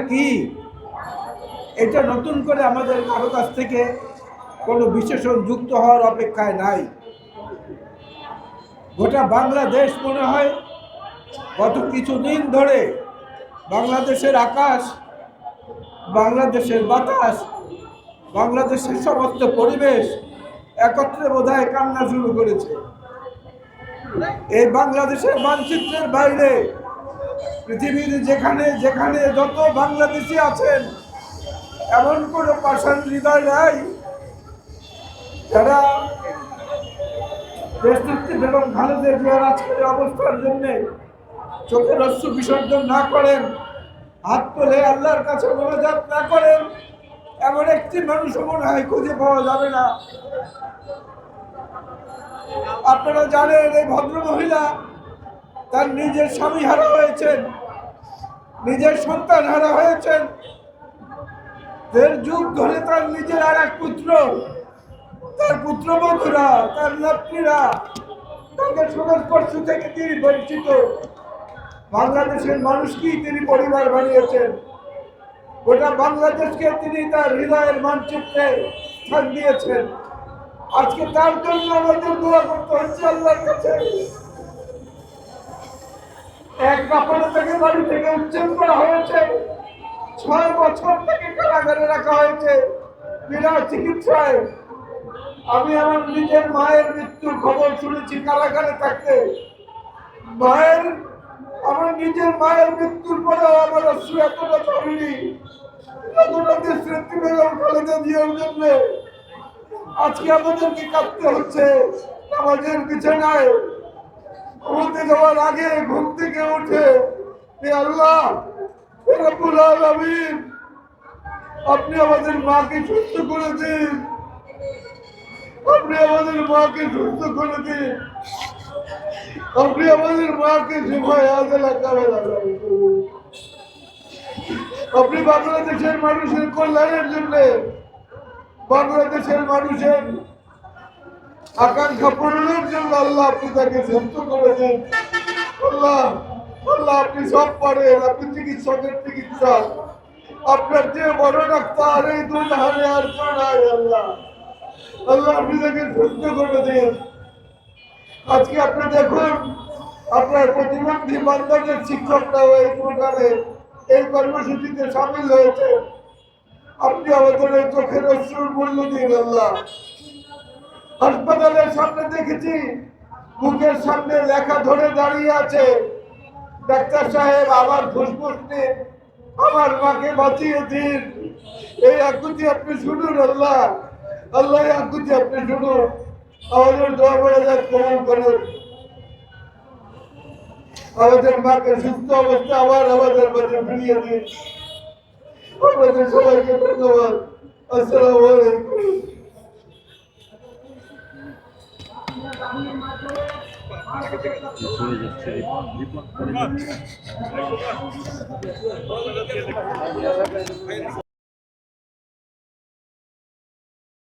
কি? এটা নতুন করে আমাদের কারও কাছ থেকে কোনো বিশেষণ যুক্ত হওয়ার অপেক্ষায় নাই। গোটা বাংলাদেশ মনে হয় গত কিছুদিন ধরে বাংলাদেশের আকাশ, বাংলাদেশের বাতাস, বাংলাদেশের সমস্ত পরিবেশ একত্রে বোধহয় কান্না শুরু করেছে। এই বাংলাদেশের মানচিত্রের বাইরে পৃথিবীর যেখানে যেখানে যত বাংলাদেশি আছেন, এমন কোনো পাষাণ হৃদয় নাই যারা দেশনেত্রী বেগম খালেদা আজকের অবস্থার জন্যে চোখের অশ্রু বিসর্জন না করেন, হাত তুলে আল্লাহর কাছে মনোজাত না করেন, এমন একটি মানুষও মনে হয় খুঁজে পাওয়া যাবে না। আপনারা জানেন এই ভদ্র মহিলা তার নিজের স্বামী হারা হয়েছেন, নিজের সন্তান হারা হয়েছেন। দেড় যুগ ধরে তার নিজের আর এক পুত্র, তার পুত্র পুত্রবধূরা, তার নাতনিরা তাদের সংস্পর্শ থেকে তিনি বঞ্চিত। বাংলাদেশের মানুষকেই তিনি পরিবার বানিয়েছেন। গোটা বাংলাদেশকে তিনি তার হৃদয়ের মানচিত্রে স্থান দিয়েছেন। আজকে তার জন্য আমাদের দোয়া করতে হচ্ছে আল্লাহর কাছে। এক কাপড় থেকে বাড়ি থেকে উচ্ছেদ করা হয়েছে। ছয় বছর থেকে কারাগারে রাখা হয়েছে। বিনা চিকিৎসায়। আমি আমার নিজের মায়ের মৃত্যুর খবর শুনেছি কারাগারে থাকতে। মায়ের, আমার নিজের মায়ের মৃত্যুর পরেও আমার অশ্রু এতটা জরুরি এতটা দেশনেত্রী বেগম খালেদা জিয়ার জন্য। আজকে আমাদেরকে কাঁদতে হচ্ছে। আমাদের বিছানায় ঘুমতে যাওয়ার আগে ঘুম থেকে উঠে আল্লাহ আপনি আমাদের মাকে সুস্থ করে দিন। আপনি আমাদের মাকে সুস্থ করে দিন। আপনি আমাদের মাকে সেবায় আপনি বাংলাদেশের মানুষের কল্যাণের জন্য, বাংলাদেশের মানুষের আকাঙ্ক্ষা পূরণের জন্য আল্লাহ আপনি তাকে সুস্থ করেছেন। আল্লাহ আল্লাহ আপনি সব পারেন, আপনি চিকিৎসকের চিকিৎসা। আপনার যে বড় ডাক্তার এই দুধারে আর নাই, আল্লাহ। আল্লাহ আপনি তাকে সুস্থ করে দিন আজকে আপনি দেখুন, আপনার প্রতিবন্ধী বান্ধবের শিক্ষকরাও এই প্রোগ্রামে এই কর্মসূচিতে সামিল হয়েছে। আপনি আমাদের চোখের অশ্রুর মূল্য দিন, আল্লাহ। হাসপাতালের সামনে দেখেছি বুকের সামনে লেখা ধরে দাঁড়িয়ে আছে, ডাক্তার সাহেব, আমার ফুসফুস নিন, আমার মাকে বাঁচিয়ে দিন। এই আকুতি আপনি শুনুন, আল্লাহ। আল্লাহ আকুতি আপনি শুনুন। আমাদের দোয়া করে যাক কমন করুন। আমাদের মাকে সুস্থ অবস্থা, আবার আমাদের মাঝে ফিরিয়ে দিন। আমাদের সবাইকে ধন্যবাদ। আসসালামু আলাইকুম। চলে যাচ্ছে যাচ্ছে